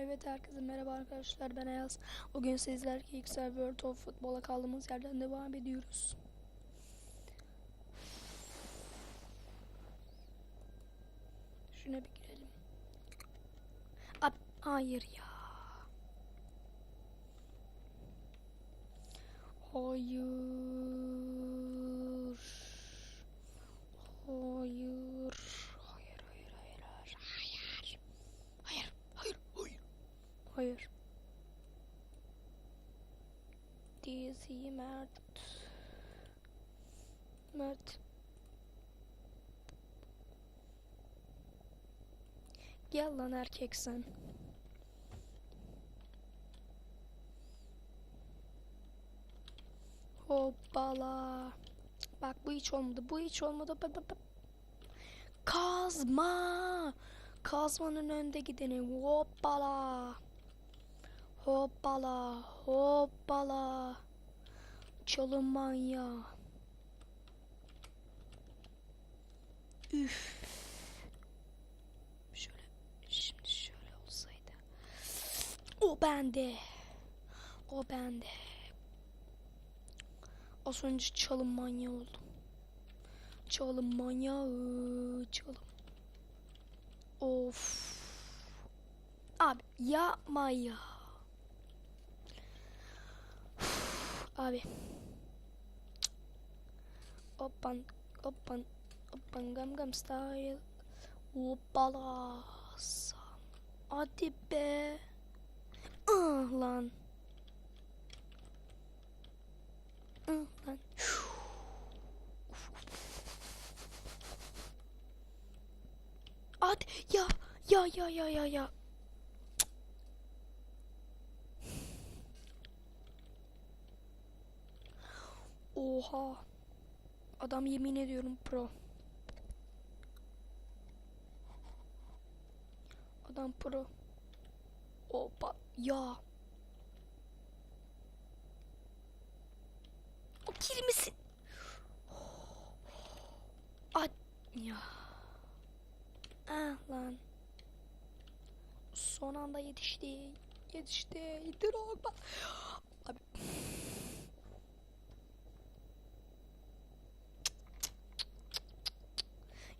Evet herkese merhaba arkadaşlar ben Ayaz. Bugün sizler Kickstarter World of Football'a kaldığımız yerden devam ediyoruz. Şuna bir girelim. Ab hayır ya. Hayır. Hayır, hayır, hayır, hayır. Hayır. Hayır, hayır, hayır. Hayır. Dizi Mert. Mert. Gel lan erkek sen. Hoppala. Bak bu hiç olmadı. Bu hiç olmadı. Kazma. Kazmanın önde gideni. Hoppala. Hoppala. Hoppala. Çalın manyağı. Üf. Şöyle. Şimdi şöyle olsaydı. O bende. O bende. Az önce çalım manyağı oldum. Çalım manyağı. Çalım. Of. Abi yapma ya. Abi. Hoppan hoppan hoppan gam gam style. Hoppala. Hadi be. Ah lan. Ah lan. Hadi ya ya ya ya ya ya. Oha. Adam yemin ediyorum pro. Adam pro. Opa ya. O misin? At ya. Ah lan. Son anda yetişti. Yetişti. Drogba. Abi.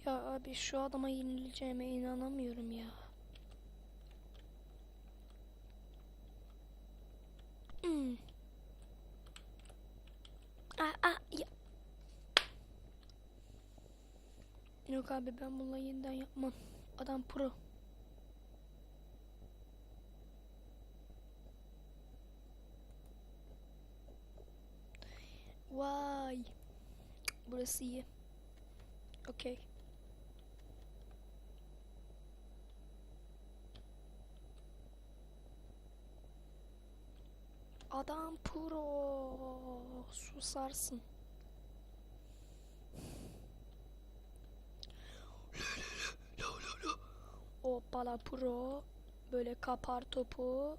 Ya abi şu adama yenileceğime inanamıyorum ya. Hmm. Aa, ya. Yok abi ben bununla yeniden yapmam. Adam pro. Vay. Burası iyi. Okey. Adam pro. Susarsın. Hoppala pro. Böyle kapar topu.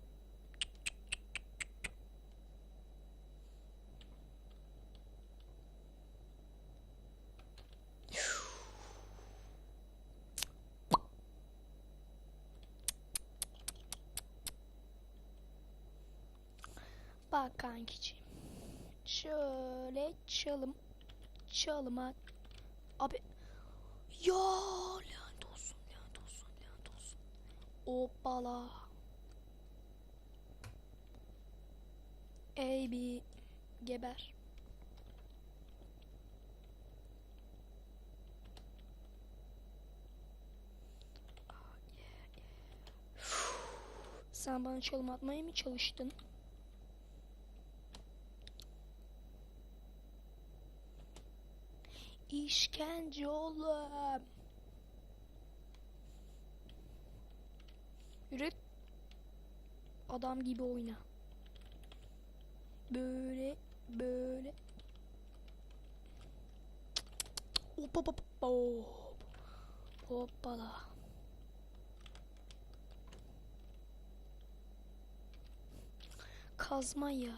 Bak kankiciğim. Şöyle çalım. Çalıma. Abi. Ya lanet olsun lanet olsun lanet olsun. Hoppala. Ey bir geber. Sen bana çalım atmaya mı çalıştın? İşkence oğlum. Yürü. Adam gibi oyna. Böyle böyle. Hop hop hop hop. Hoppala. Kazma ya.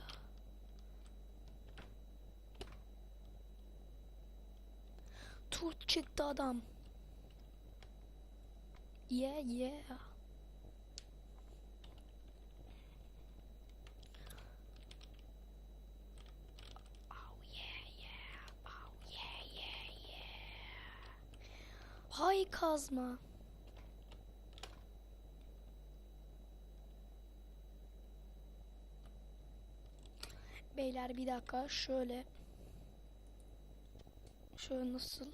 Şut çıktı adam. Oh, oh, yeah yeah. Hay kazma. Beyler bir dakika şöyle Şöyle nasıl?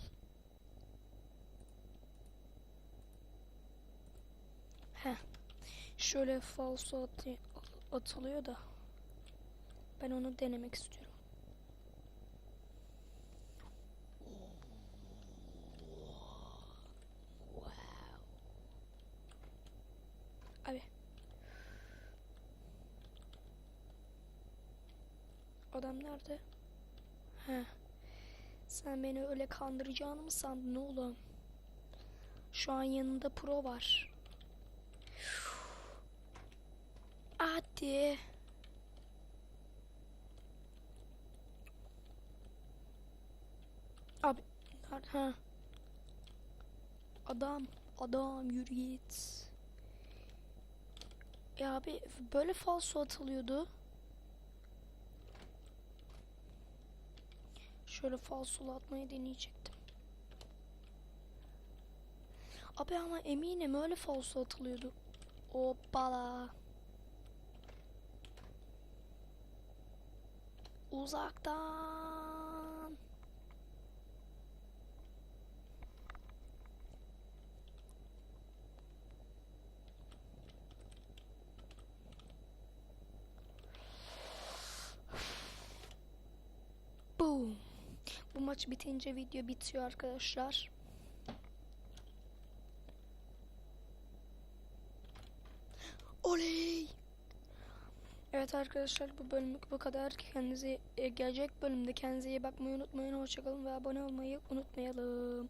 Heh. Şöyle falso atı- atılıyor da. Ben onu denemek istiyorum. Abi. Adam nerede? He. Sen beni öyle kandıracağını mı sandın oğlum? Şu an yanında pro var. Hadi. Abi. Ha. Adam. Adam yürü git. Ya abi böyle falso atılıyordu. Şöyle falsolu atmayı deneyecektim. Abi ama eminim öyle falso atılıyordu. Hoppala. Uzaktan. Boom. Bu maç bitince video bitiyor arkadaşlar. Oley! Evet arkadaşlar bu bölümlük bu kadar. Kendinize e, gelecek bölümde kendinize iyi bakmayı unutmayın. Hoşçakalın ve abone olmayı unutmayalım.